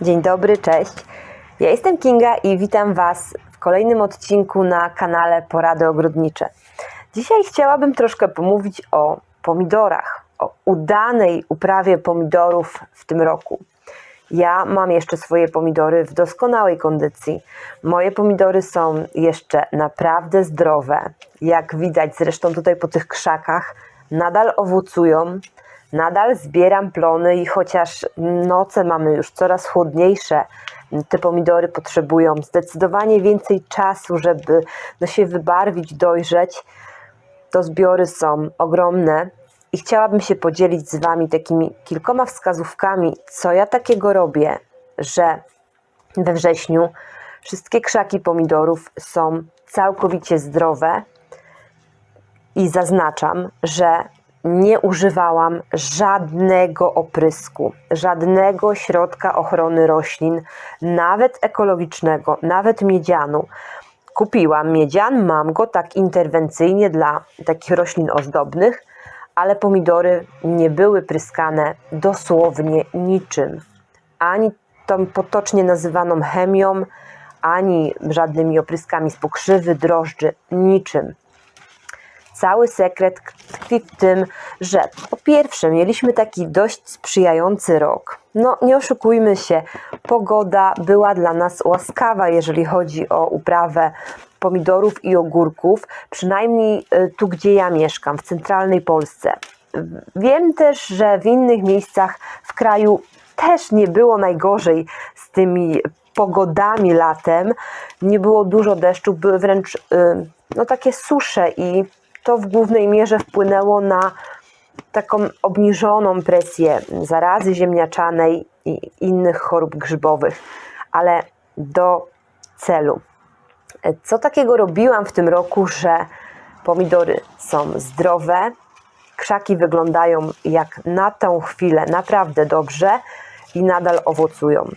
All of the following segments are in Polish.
Dzień dobry, cześć. Ja jestem Kinga i witam Was w kolejnym odcinku na kanale Porady Ogrodnicze. Dzisiaj chciałabym troszkę pomówić o pomidorach, o udanej uprawie pomidorów w tym roku. Ja mam jeszcze swoje pomidory w doskonałej kondycji. Moje pomidory są jeszcze naprawdę zdrowe. Jak widać zresztą tutaj po tych krzakach, nadal owocują, nadal zbieram plony i chociaż noce mamy już coraz chłodniejsze, te pomidory potrzebują zdecydowanie więcej czasu, żeby no, się wybarwić, dojrzeć. To zbiory są ogromne i chciałabym się podzielić z Wami takimi kilkoma wskazówkami, co ja takiego robię, że we wrześniu wszystkie krzaki pomidorów są całkowicie zdrowe i zaznaczam, że nie używałam żadnego oprysku, żadnego środka ochrony roślin, nawet ekologicznego, nawet miedzianu. Kupiłam miedzian, mam go tak interwencyjnie dla takich roślin ozdobnych, ale pomidory nie były pryskane dosłownie niczym. Ani tą potocznie nazywaną chemią, ani żadnymi opryskami z pokrzywy, drożdży, niczym. Cały sekret tkwi w tym, że po pierwsze mieliśmy taki dość sprzyjający rok. No nie oszukujmy się, pogoda była dla nas łaskawa, jeżeli chodzi o uprawę pomidorów i ogórków, przynajmniej y, tu, gdzie ja mieszkam, w centralnej Polsce. Wiem też, że w innych miejscach w kraju też nie było najgorzej z tymi pogodami latem. Nie było dużo deszczu, były wręcz y, no, takie susze i to w głównej mierze wpłynęło na taką obniżoną presję zarazy ziemniaczanej i innych chorób grzybowych. Ale do celu. Co takiego robiłam w tym roku, że pomidory są zdrowe, krzaki wyglądają jak na tę chwilę naprawdę dobrze i nadal owocują.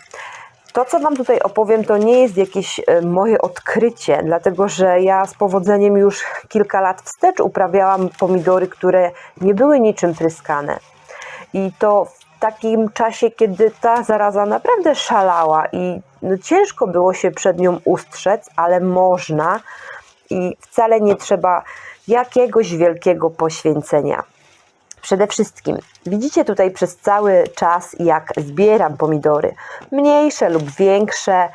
To, co Wam tutaj opowiem, to nie jest jakieś e, moje odkrycie, dlatego że ja z powodzeniem już kilka lat wstecz uprawiałam pomidory, które nie były niczym pryskane. I to w takim czasie, kiedy ta zaraza naprawdę szalała i no, ciężko było się przed nią ustrzec, ale można i wcale nie trzeba jakiegoś wielkiego poświęcenia. Przede wszystkim widzicie tutaj przez cały czas, jak zbieram pomidory, mniejsze lub większe,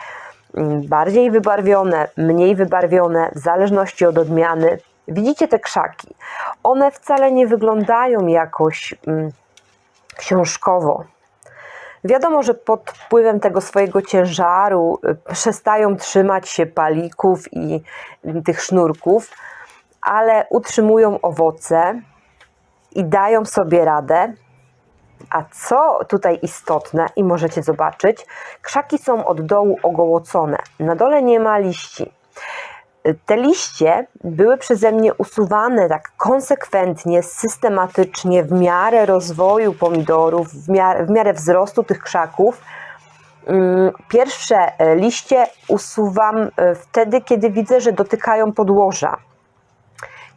mm, bardziej wybarwione, mniej wybarwione, w zależności od odmiany. Widzicie te krzaki. One wcale nie wyglądają jakoś mm, książkowo. Wiadomo, że pod wpływem tego swojego ciężaru y, przestają trzymać się palików i y, tych sznurków, ale utrzymują owoce i dają sobie radę. A co tutaj istotne i możecie zobaczyć, krzaki są od dołu ogołocone. Na dole nie ma liści. Te liście były przeze mnie usuwane tak konsekwentnie, systematycznie, w miarę rozwoju pomidorów, w miarę, w miarę wzrostu tych krzaków. Mm, Pierwsze liście usuwam e, wtedy, kiedy widzę, że dotykają podłoża.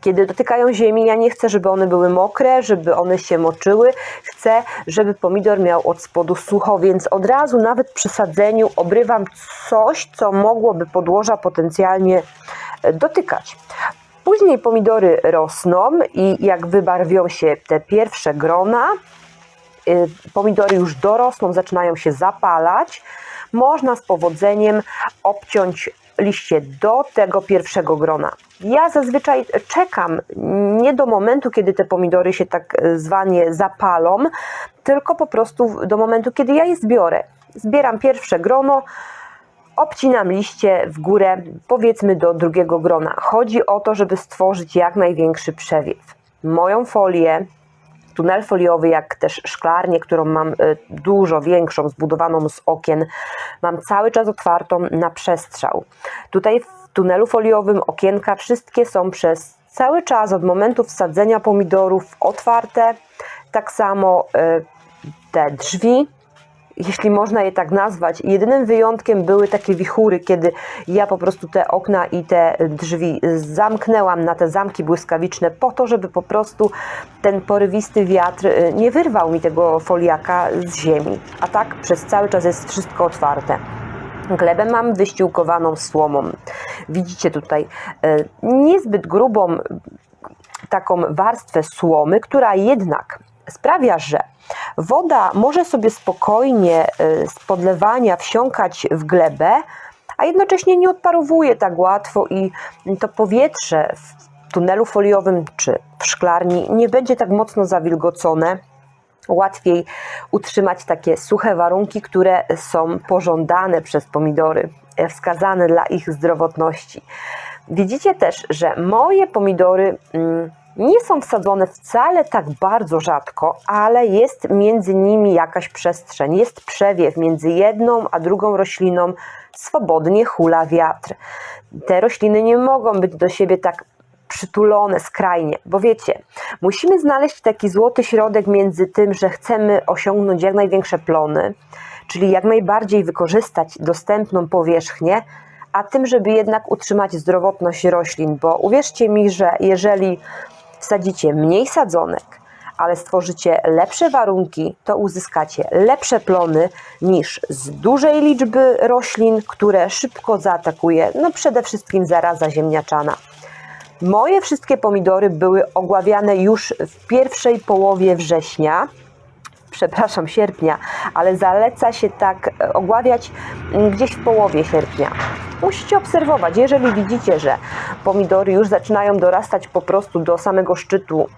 Kiedy dotykają ziemi, ja nie chcę, żeby one były mokre, żeby one się moczyły. Chcę, żeby pomidor miał od spodu sucho, więc od razu nawet przy sadzeniu obrywam coś, co mogłoby podłoża potencjalnie e, dotykać. Później pomidory rosną i jak wybarwią się te pierwsze grona, y, pomidory już dorosną, zaczynają się zapalać, można z powodzeniem obciąć liście do tego pierwszego grona. Ja zazwyczaj czekam nie do momentu, kiedy te pomidory się tak zwanie zapalą, tylko po prostu do momentu, kiedy ja je zbiorę. Zbieram pierwsze grono, obcinam liście w górę, powiedzmy do drugiego grona. Chodzi o to, żeby stworzyć jak największy przewiew. Moją folię tunel foliowy, jak też szklarnię, którą mam y, dużo większą, zbudowaną z okien, mam cały czas otwartą na przestrzał. Tutaj w tunelu foliowym okienka wszystkie są przez cały czas od momentu wsadzenia pomidorów otwarte. Tak samo y, te drzwi jeśli można je tak nazwać. Jedynym wyjątkiem były takie wichury, kiedy ja po prostu te okna i te drzwi zamknęłam na te zamki błyskawiczne po to, żeby po prostu ten porywisty wiatr y, nie wyrwał mi tego foliaka z ziemi. A tak przez cały czas jest wszystko otwarte. Glebę mam wyściółkowaną słomą. Widzicie tutaj y, niezbyt grubą taką warstwę słomy, która jednak sprawia, że woda może sobie spokojnie y, z podlewania wsiąkać w glebę, a jednocześnie nie odparowuje tak łatwo i to powietrze w tunelu foliowym czy w szklarni nie będzie tak mocno zawilgocone. Łatwiej utrzymać takie suche warunki, które są pożądane przez pomidory, e, wskazane dla ich zdrowotności. Widzicie też, że moje pomidory mm, nie są wsadzone wcale tak bardzo rzadko, ale jest między nimi jakaś przestrzeń, jest przewiew między jedną a drugą rośliną, swobodnie hula wiatr. Te rośliny nie mogą być do siebie tak przytulone skrajnie, bo wiecie, musimy znaleźć taki złoty środek między tym, że chcemy osiągnąć jak największe plony, czyli jak najbardziej wykorzystać dostępną powierzchnię, a tym, żeby jednak utrzymać zdrowotność roślin, bo uwierzcie mi, że jeżeli wsadzicie mniej sadzonek, ale stworzycie lepsze warunki, to uzyskacie lepsze plony niż z dużej liczby roślin, które szybko zaatakuje, no przede wszystkim zaraza ziemniaczana. Moje wszystkie pomidory były ogławiane już w pierwszej połowie września, przepraszam, sierpnia, ale zaleca się tak e, ogławiać gdzieś w połowie sierpnia. Musicie obserwować, jeżeli widzicie, że pomidory już zaczynają dorastać po prostu do samego szczytu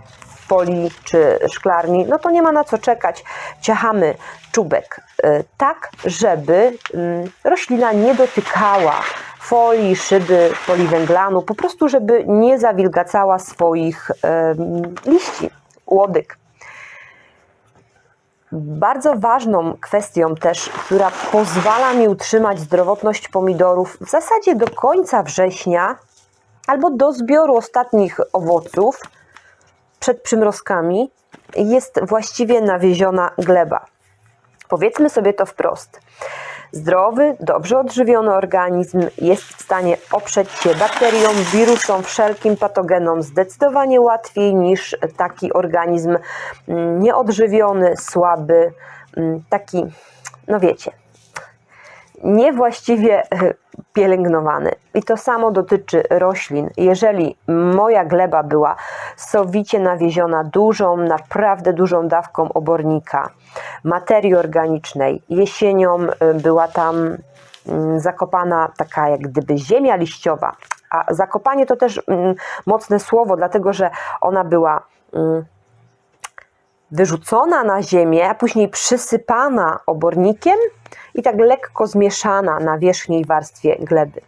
folii czy szklarni, no to nie ma na co czekać. Ciachamy czubek e, tak, żeby mm, roślina nie dotykała folii, szyby, poliwęglanu, po prostu żeby nie zawilgacała swoich em, liści, łodyg. Bardzo ważną kwestią też, która pozwala mi utrzymać zdrowotność pomidorów w zasadzie do końca września albo do zbioru ostatnich owoców przed przymrozkami, jest właściwie nawieziona gleba. Powiedzmy sobie to wprost. Zdrowy, dobrze odżywiony organizm jest w stanie oprzeć się bakteriom, wirusom, wszelkim patogenom zdecydowanie łatwiej niż taki organizm mm, nieodżywiony, słaby, mm, taki, no wiecie, niewłaściwie e, pielęgnowany. I to samo dotyczy roślin. Jeżeli moja gleba była sowicie nawieziona dużą, naprawdę dużą dawką obornika, materii organicznej, jesienią e, była tam mm, zakopana taka jak gdyby ziemia liściowa, a zakopanie to też mm, mocne słowo, dlatego że ona była mm, wyrzucona na ziemię, a później przysypana obornikiem i tak lekko zmieszana na wierzchniej warstwie gleby.